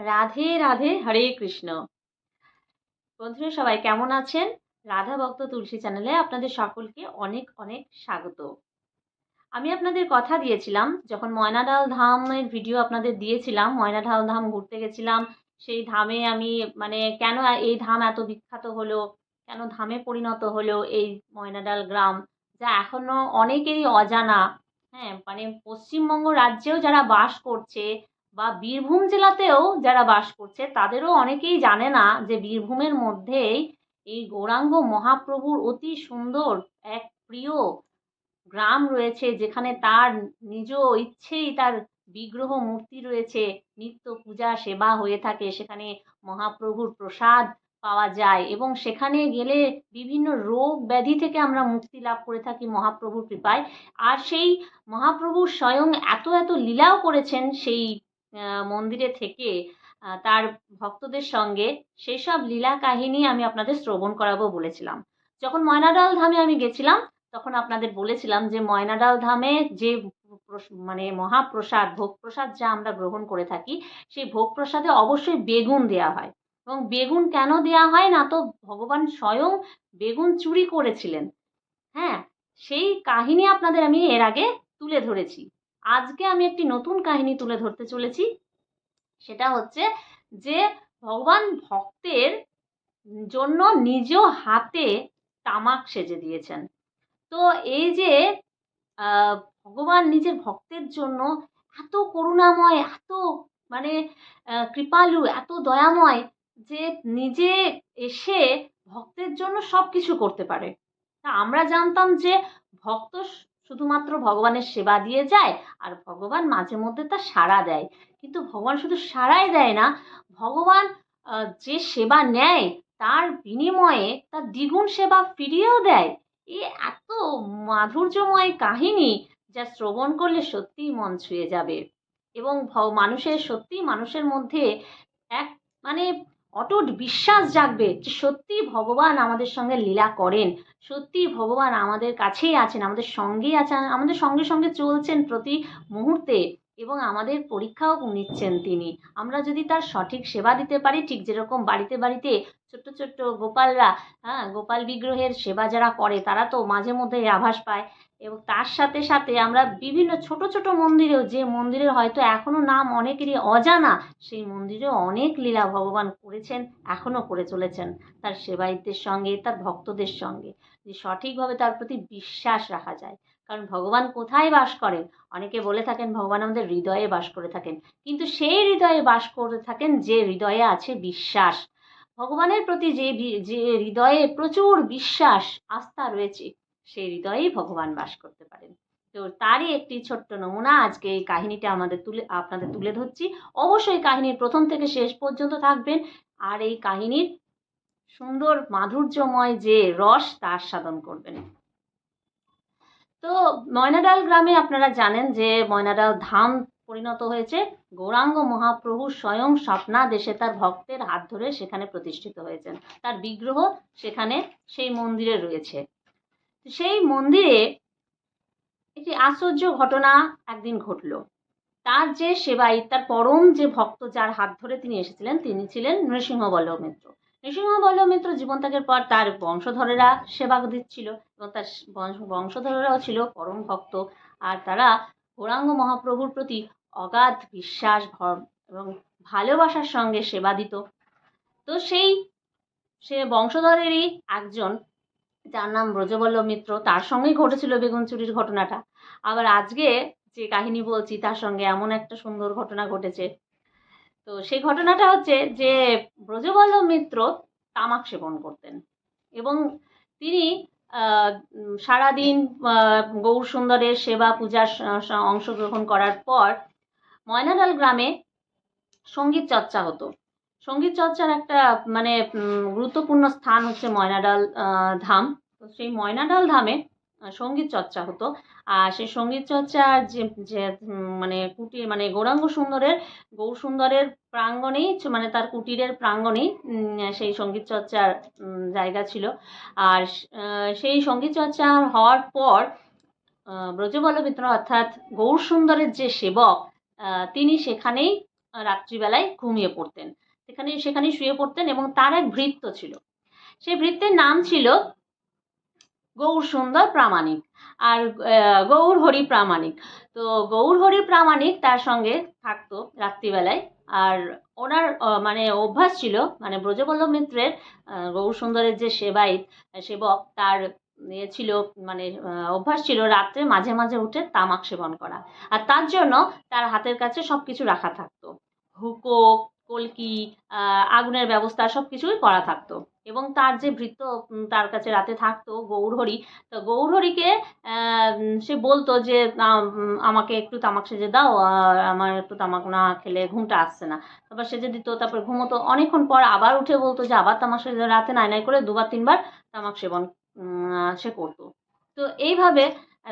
রাধে রাধে হরে কৃষ্ণ। বন্ধুরা, সবাই কেমন আছেন? রাধা ভক্ত তুলসী চ্যানেলে আপনাদের সকলকে অনেক অনেক স্বাগত। আমি আপনাদের কথা দিয়েছিলাম, যখন ময়নাডাল ধামের ভিডিও আপনাদের দিয়েছিলাম ময়নাডাল ধাম ঘুরতে গেছিলাম, সেই ধামে আমি মানে কেন এই ধাম এত বিখ্যাত হলো, কেন ধামে পরিণত হলো এই ময়নাডাল গ্রাম, যা এখনও অনেকেরই অজানা। হ্যাঁ মানে পশ্চিমবঙ্গ রাজ্যেও যারা বাস করছে বা বীরভূম জেলাতেও যারা বাস করছে, তাদেরও অনেকেই জানে না যে বীরভূমের মধ্যেই এই গৌরাঙ্গ মহাপ্রভুর অতি সুন্দর এক প্রিয় গ্রাম রয়েছে, যেখানে তার নিজ ইচ্ছেই তার বিগ্রহ মূর্তি রয়েছে, নিত্য পূজা, সেবা হয়ে থাকে, সেখানে মহাপ্রভুর প্রসাদ পাওয়া যায় এবং সেখানে গেলে বিভিন্ন রোগ ব্যাধি থেকে আমরা মুক্তি লাভ করে থাকি মহাপ্রভুর কৃপায়। আর সেই মহাপ্রভু স্বয়ং এত এত লীলাও করেছেন সেই মন্দিরে থেকে তার ভক্তদের সঙ্গে সেসব লীলা কাহিনী আমি আপনাদের শ্রবণ করাবো বলেছিলাম। যখন ময়নাডাল ধামে আমি গেছিলাম, তখন আপনাদের বলেছিলাম যে ময়নাডাল ধামে যে মানে মহাপ্রসাদ ভোগ প্রসাদ যা আমরা গ্রহণ করে থাকি, সেই ভোগ প্রসাদে অবশ্যই বেগুন দেওয়া হয়। এবং বেগুন কেন দেওয়া হয় না তো ভগবান স্বয়ং বেগুন চুরি করেছিলেন। হ্যাঁ সেই কাহিনী আপনাদের আমি এর আগে তুলে ধরেছি। আজকে আমি একটি নতুন কাহিনী তুলে ধরতে চলেছি। সেটা হচ্ছে যে ভগবান ভক্তের জন্য নিজ হাতে তামাক সেজে দিয়েছেন। তো এই যে ভগবান নিজের ভক্তের জন্য এত করুণাময়, এত মানে কৃপালু, এত দয়াময় যে নিজে এসে ভক্তের জন্য সব কিছু করতে পারে। তা আমরা জানতাম যে ভক্ত শুধুমাত্র ভগবানের সেবা দিয়ে যায় আর ভগবান মাঝে মধ্যে তা সাড়া দেয়। কিন্তু ভগবান শুধু সাড়াই দেয় না, ভগবান যে সেবা নেয় তার বিনিময়ে তার দ্বিগুণ সেবা ফিরিয়েও দেয়। এ এত মাধুর্যময় কাহিনী যা শ্রবণ করলে সত্যিই মন ছুঁয়ে যাবে। এবং মানুষের সত্যিই মানুষের মধ্যে এক মানে অটুট বিশ্বাস জাগবে যে সত্যি ভগবান আমাদের সঙ্গে লীলা করেন। সত্যিই ভগবান আমাদের কাছেই আছেন, আমাদের সঙ্গেই আছেন, আমাদের সঙ্গে সঙ্গে চলছেন প্রতি মুহূর্তে এবং আমাদের পরীক্ষাও নিচ্ছেন তিনি। আমরা যদি তার সঠিক সেবা দিতে পারি, ঠিক যেরকম বাড়িতে বাড়িতে ছোট্ট ছোট্ট গোপালরা হ্যাঁ গোপাল বিগ্রহের সেবা যারা করে, তারা তো মাঝে মধ্যে আভাস পায়। এবং তার সাথে সাথে আমরা বিভিন্ন ছোট ছোট মন্দিরেও যে মন্দিরের হয়তো এখনও নাম অনেকেরই অজানা, সেই মন্দিরেও অনেক লীলা ভগবান করেছেন এখনও করে চলেছেন তার সেবায়িতদের সঙ্গে, তার ভক্তদের সঙ্গে। যে সঠিকভাবে তার প্রতি বিশ্বাস রাখা যায়। কারণ ভগবান কোথায় বাস করেন? অনেকে বলে থাকেন ভগবান আমাদের হৃদয়ে বাস করে থাকেন। কিন্তু সেই হৃদয়ে বাস করে থাকেন যে হৃদয়ে আছে বিশ্বাস। ভগবানের প্রতি যে যে হৃদয়ে প্রচুর বিশ্বাস, আস্থা রয়েছে সেই হৃদয়েই ভগবান বাস করতে পারেন। তো তারই একটি ছোট্ট নমুনা আজকে এই কাহিনীটা আমাদের তুলে, আপনাদের তুলে ধরছি। অবশ্যই কাহিনীর প্রথম থেকে শেষ পর্যন্ত থাকবেন। আর এই কাহিনীর সুন্দর মাধুর্যময় যে রস, তার সাধন করবেন। তো ময়নাডাল গ্রামে আপনারা জানেন যে ময়নাডাল ধাম পরিণত হয়েছে। গৌরাঙ্গ মহাপ্রভু স্বয়ং স্বপ্না দেশে তার ভক্তের হাত ধরে সেখানে প্রতিষ্ঠিত হয়েছেন। তার বিগ্রহ সেখানে সেই মন্দিরে রয়েছে। সেই মন্দিরে একটি আশ্চর্য ঘটনা একদিন ঘটল। তার যে সেবাই, তার পরম যে ভক্ত যার হাত ধরে তিনি এসেছিলেন, তিনি ছিলেন নৃসিংহ বল্লভ মিত্র নৃসিংহ বল্লভ মিত্র জীবনত্যাগের পর তার বংশধরেরা সেবা দিচ্ছিল এবং তার বংশধরেরাও ছিল পরম ভক্ত। আর তারা গৌরাঙ্গ মহাপ্রভুর প্রতি অগাধ বিশ্বাস এবং ভালোবাসার সঙ্গে সেবা দিত। তো সেই, সে বংশধরেরই একজন যার নাম ব্রজবল্লভ মিত্র, তার সঙ্গেই ঘটেছিল বেগুন চুরির ঘটনাটা। আবার আজকে যে কাহিনী বলছি, তার সঙ্গে এমন একটা সুন্দর ঘটনা ঘটেছে। তো সেই ঘটনাটা হচ্ছে যে ব্রজবল্লভ মিত্র তামাক সেবন করতেন এবং তিনি সারাদিন গৌর সুন্দরের সেবা পূজার অংশগ্রহণ করার পর ময়নাডাল গ্রামে সংগীত চর্চা হতো। সংগীত চর্চার একটা মানে গুরুত্বপূর্ণ স্থান হচ্ছে ময়নাডাল ধাম। তো সেই ময়নাডাল ধামে সংগীত চর্চা হতো। আর সেই সংগীত চর্চার যে যে মানে কুটির মানে গৌরাঙ্গ সুন্দরের, গৌর সুন্দরের প্রাঙ্গণেই মানে তার কুটিরের প্রাঙ্গণেই সেই সংগীত চর্চার জায়গা ছিল। আর সেই সংগীত চর্চা হওয়ার পর ব্রজবল্লভ মিত্র অর্থাৎ গৌর সুন্দরের যে সেবক তিনি সেখানেই, রাত্রিবেলায় ঘুমিয়ে পড়তেন। সেখানে সেখানে শুয়ে পড়তেন এবং তার এক ভৃত্য ছিল। সেই ভৃত্যের নাম ছিল গৌর সুন্দর প্রামাণিক আর গৌর হরি প্রামাণিক। তো গৌর হরি প্রামাণিক তার সঙ্গে থাকতো রাত্রিবেলায় আর ওনার মানে অভ্যাস ছিল মানে ব্রজবল্লভ মিত্রের গৌর সুন্দরের যে সেবায়িত সেবক তার ইয়ে ছিল মানে অভ্যাস ছিল রাত্রে মাঝে মাঝে উঠে তামাক সেবন করা। আর তার জন্য তার হাতের কাছে সব কিছু রাখা থাকতো। হুকো কলকি আগুনের ব্যবস্থা সব কিছুই করা থাকতো। এবং তার যে ভৃত্য তার কাছে রাতে থাকতো গৌরহরি তো গৌরহরিকে সে বলতো যে আমাকে একটু তামাক সেজে দাও আমার একটু তামাক না খেলে ঘুমটা আসছে না। তারপর সেজে দিত, তারপর ঘুমোতো। অনেকক্ষণ পর আবার উঠে বলতো যে, আবার তামাক সেজে রাতে নাই নাই করে দুবার, তিনবার তামাক সেবন সে করতো। তো এইভাবে,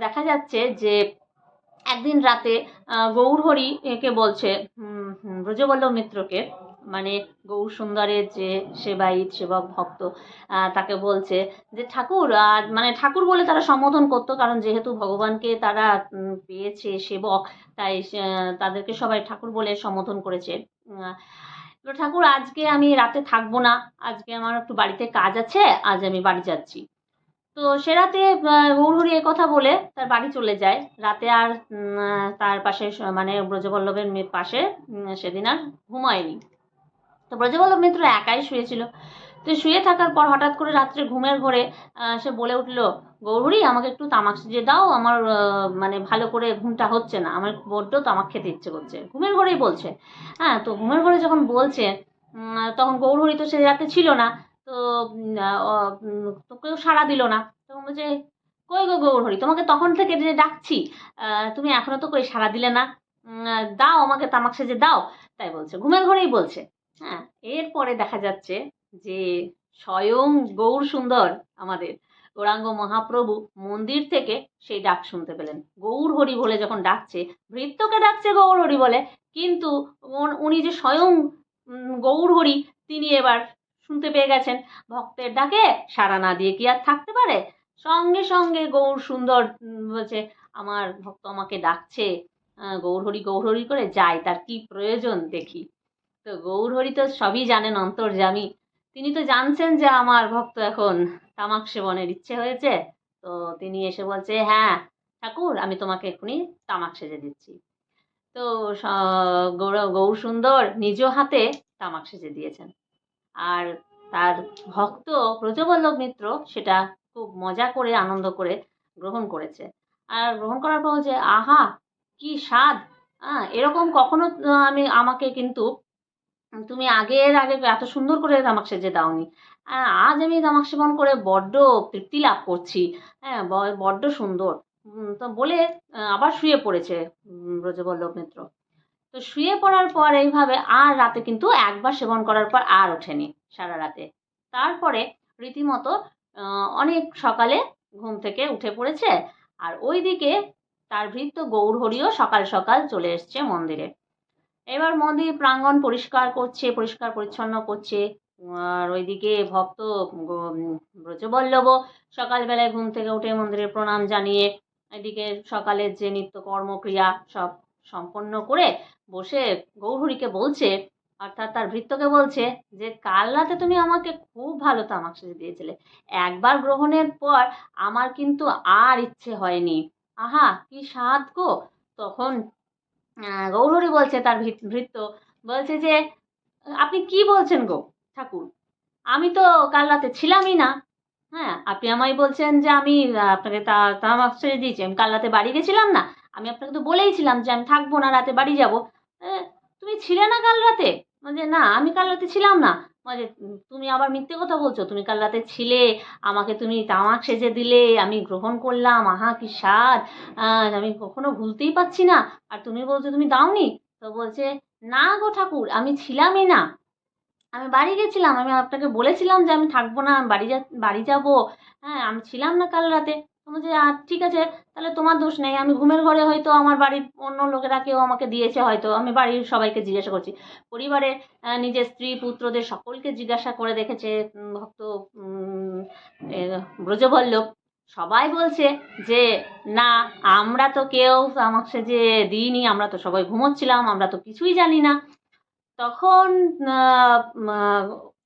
দেখা যাচ্ছে যে একদিন রাতে আহ, গৌরহরি একে বলছে ব্রজবল্লভ মিত্রকে মানে গৌর সুন্দরের যে সেবায়িত সেবক ভক্ত তাকে বলছে যে ঠাকুর আর মানে ঠাকুর বলে তারা সম্বোধন করতো কারণ যেহেতু ভগবানকে তারা পেয়েছে সেবক তাই তাদেরকে সবাই ঠাকুর বলে সম্বোধন করেছে। ঠাকুর আজকে আমি রাতে থাকব না আজকে আমার একটু বাড়িতে কাজ আছে আজ আমি বাড়ি যাচ্ছি। তো সে রাতে এ কথা বলে তার বাড়ি চলে যায়। রাতে আর তার পাশে মানে ব্রজবল্লভের পাশে সেদিন আর ঘুমায়নি। তো ব্রজবল্লভ মিত্র একাই শুয়েছিল। তো শুয়ে থাকার পর হঠাৎ করে রাত্রে ঘুমের ঘরে সে বলে উঠল গৌরহরি আমাকে একটু তামাক সিজে দাও। আমার মানে ভালো করে ঘুমটা হচ্ছে না। আমার বড্ড তামাক খেতে ইচ্ছে করছে। ঘুমের ঘরেই বলছে। হ্যাঁ তো ঘুমের ঘরে যখন বলছে তখন গৌরহরি তো সে রাতে ছিল না। তো তো কেউ সাড়া দিল না। তখন বলছে, কই গো গৌরহরি? তোমাকে তখন থেকে যে ডাকছি তুমি এখনও তো কই সাড়া দিলে না। দাও আমাকে তামাক সেজে দাও। তাই বলছে, ঘুমের ঘরেই বলছে। হ্যাঁ এরপরে দেখা যাচ্ছে যে স্বয়ং গৌর সুন্দর আমাদের গৌরাঙ্গ মহাপ্রভু মন্দির থেকে সেই ডাক শুনতে পেলেন। গৌর হরি বলে যখন ডাকছে ভৃত্যকে ডাকছে গৌর হরি বলে, কিন্তু উনি যে স্বয়ং গৌর হরি তিনি এবার শুনতে পেয়ে গেছেন। ভক্তের ডাকে সাড়া না দিয়ে কি আর থাকতে পারে? সঙ্গে সঙ্গে গৌর সুন্দর বলছে, আমার ভক্ত আমাকে ডাকছে। গৌরহরি গৌরহরি করে যাই, তার কি প্রয়োজন দেখি। তো গৌরহরি তো সবই জানেন অন্তর্যামী। তিনি তো জানছেন যে আমার ভক্ত এখন তামাক সেবনের ইচ্ছে হয়েছে। তো তিনি এসে বলছে হ্যাঁ ঠাকুর, আমি তোমাকে এক্ষুনি তামাক সেজে দিচ্ছি। তো গৌর সুন্দর নিজ হাতে তামাক সেজে দিয়েছেন। আর তার ভক্ত ব্রজবল্লভ মিত্র সেটা খুব মজা করে, আনন্দ করে গ্রহণ করেছে। আর গ্রহণ করার পর যে আহা, কি স্বাদ! হ্যাঁ এরকম কখনো আমি, আমাকে কিন্তু তুমি আগের, আগে এত সুন্দর করে তামাক সেজে দাওনি। আজ আমি তামাক সেবন করে বড্ড তৃপ্তি লাভ করছি। হ্যাঁ বড্ড সুন্দর। তো বলে আবার শুয়ে পড়েছে ব্রজবল্লভ মিত্র। তো শুয়ে পড়ার পর এইভাবে আর রাতে কিন্তু একবার সেবন করার পর আর ওঠেনি সারা রাতে। তারপরে রীতিমতো অনেক সকালে ঘুম থেকে উঠে পড়েছে আর ওইদিকে তার ভৃত্য গৌরহরিও সকাল সকাল চলে এসছে মন্দিরে। এবার মন্দির প্রাঙ্গণ পরিষ্কার করছে, পরিষ্কার পরিচ্ছন্ন করছে, আর ওইদিকে ভক্ত ব্রজবল্লভও সকালবেলায় ঘুম থেকে উঠে মন্দিরে প্রণাম জানিয়ে, এদিকে সকালের যে নিত্য কর্মক্রিয়া সব সম্পন্ন করে বসে গৌরহরিকে বলছে, অর্থাৎ তার ভৃত্যকে বলছে যে, কাল রাতে তুমি আমাকে খুব ভালো তামাক সেজে দিয়েছিলে। একবার গ্রহণের পর আমার কিন্তু আর ইচ্ছে হয়নি। আহা, কি স্বাদ গো! তখন গৌরহরি বলছে তার ভৃত- ভৃত্য, বলছে যে, আপনি কি বলছেন গো ঠাকুর? আমি তো কাল রাতে ছিলামই না। হ্যাঁ আপনি আমায় বলছেন যে, আমি আপনাকে তা, তামাক ছেড়ে দিয়েছি, আমি কাল রাতে বাড়ি গেছিলাম না। আমি আপনাকে তো বলেইছিলাম যে, আমি থাকব না, রাতে বাড়ি যাব। তুমি ছিলে না কাল রাতে? বলছে, না, আমি কাল রাতে ছিলাম না। বলছে তুমি আবার মিথ্যে কথা বলছো। তুমি কাল রাতে ছিলে, আমাকে তুমি তামাক সেজে দিলে, আমি গ্রহণ করলাম। আহা, কি স্বাদ! আমি কখনো ভুলতেই পারছি না। আর তুমি বলছো তুমি দাওনি? তো বলছে, না গো ঠাকুর, আমি ছিলামই না। আমি বাড়ি গেছিলাম। আমি আপনাকে বলেছিলাম যে আমি থাকব না, আমি বাড়ি যা, বাড়ি যাব। হ্যাঁ আমি ছিলাম না কাল রাতে। তো বলছে "আহ, ঠিক আছে তাহলে তোমার দোষ নেই। আমি ঘুমের ঘরে হয়তো আমার বাড়ির অন্য লোকেরা কেউ আমাকে দিয়েছে হয়তো। আমি বাড়ির সবাইকে জিজ্ঞাসা করছি। পরিবারে নিজের স্ত্রী পুত্রদের সকলকে জিজ্ঞাসা করে দেখেছে ভক্ত ব্রজবল্লভ সবাই বলছে যে না আমরা তো কেউ আমাকে যে দিইনি আমরা তো সবাই ঘুমোচ্ছিলাম আমরা তো কিছুই জানি না। তখন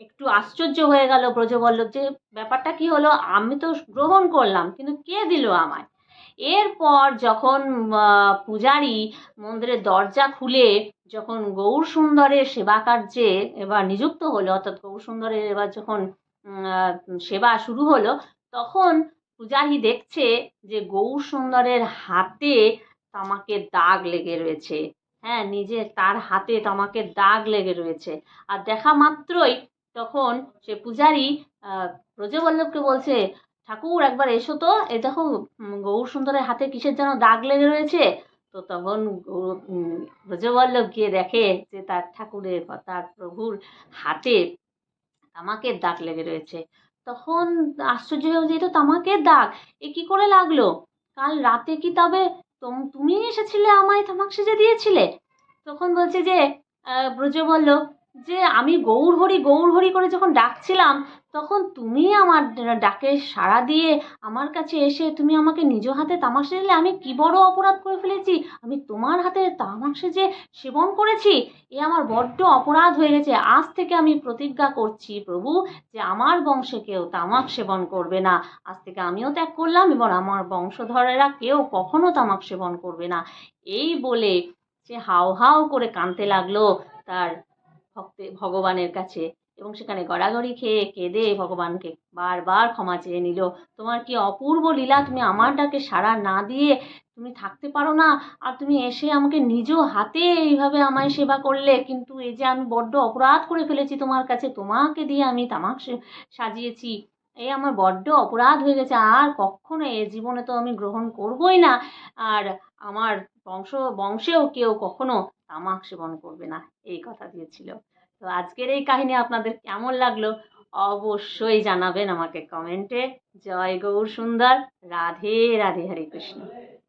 একটু আশ্চর্য হয়ে গেল ব্রজবল্লভ যে ব্যাপারটা কি হলো? আমি তো গ্রহণ করলাম, কিন্তু কে দিল আমায়? এরপর যখন পূজারী মন্দিরের দরজা খুলে যখন গৌর সুন্দরের সেবা কার্যে এবার নিযুক্ত হলো, অর্থাৎ গৌর সুন্দরের এবার যখন সেবা শুরু হলো, তখন পূজারী দেখছে যে গৌর সুন্দরের হাতে তামাকের দাগ লেগে রয়েছে। হ্যাঁ নিজে তার হাতে তামাকের দাগ লেগে রয়েছে। আর দেখা মাত্রই তখন সে পূজারী ব্রজবল্লভকে বলছে ঠাকুর একবার এসো তো। এ দেখো গৌর সুন্দরের হাতে কিসের যেন দাগ লেগে রয়েছে? তো তখন ব্রজবল্লভ গিয়ে দেখে যে তার ঠাকুরের তার প্রভুর হাতে তামাকের দাগ লেগে রয়েছে। তখন আশ্চর্য হয়ে যে "এ তো তামাকের দাগ। এ কি করে লাগল? কাল রাতে কি তবে তোম- এসেছিলে আমায় তামাক সেজে দিয়েছিলে? তখন বলছে যে আহ, ব্রজ বলল যে আমি গৌর হরি গৌর হরি করে যখন ডাকছিলাম, তখন তুমি আমার ডাকে সাড়া দিয়ে আমার কাছে এসে তুমি আমাকে নিজ হাতে তামাক সেজলে আমি কি বড় অপরাধ করে ফেলেছি? আমি তোমার হাতে তামাক যে সেবন করেছি, এ আমার বড্ড অপরাধ হয়ে গেছে। আজ থেকে আমি প্রতিজ্ঞা করছি প্রভু যে আমার বংশে কেউ তামাক সেবন করবে না। আজ থেকে আমিও ত্যাগ করলাম এবং আমার বংশধরেরা কেউ কখনো তামাক সেবন করবে না। এই বলে সে হাও হাও করে কাঁদতে লাগল। তার ভক্তে, ভগবানের কাছে। এবং সেখানে গড়াগড়ি খেয়ে কেঁদে ভগবানকে বারবার ক্ষমা চেয়ে নিল। তোমার কি অপূর্ব লীলা? তুমি আমার ডাকে সাড়া না দিয়ে তুমি থাকতে পারো না? আর তুমি এসে আমাকে নিজ হাতে এইভাবে আমায় সেবা করলে, কিন্তু এই যে আমি বড্ড অপরাধ করে ফেলেছি তোমার কাছে, তোমাকে দিয়ে আমি তামাক সাজিয়েছি। এই আমার বড্ড অপরাধ হয়ে গেছে, আর কখনো এ জীবনে তো আমি গ্রহণ করবই না। আর আমার বংশ, বংশেও কেউ কখনো তামাক সেবন করবে না, এই কথা দিয়েছিল। তো আজকের এই কাহিনী আপনাদের কেমন লাগল অবশ্যই জানাবেন আমাকে কমেন্টে। জয় গৌর সুন্দর, রাধে রাধে হরে কৃষ্ণ।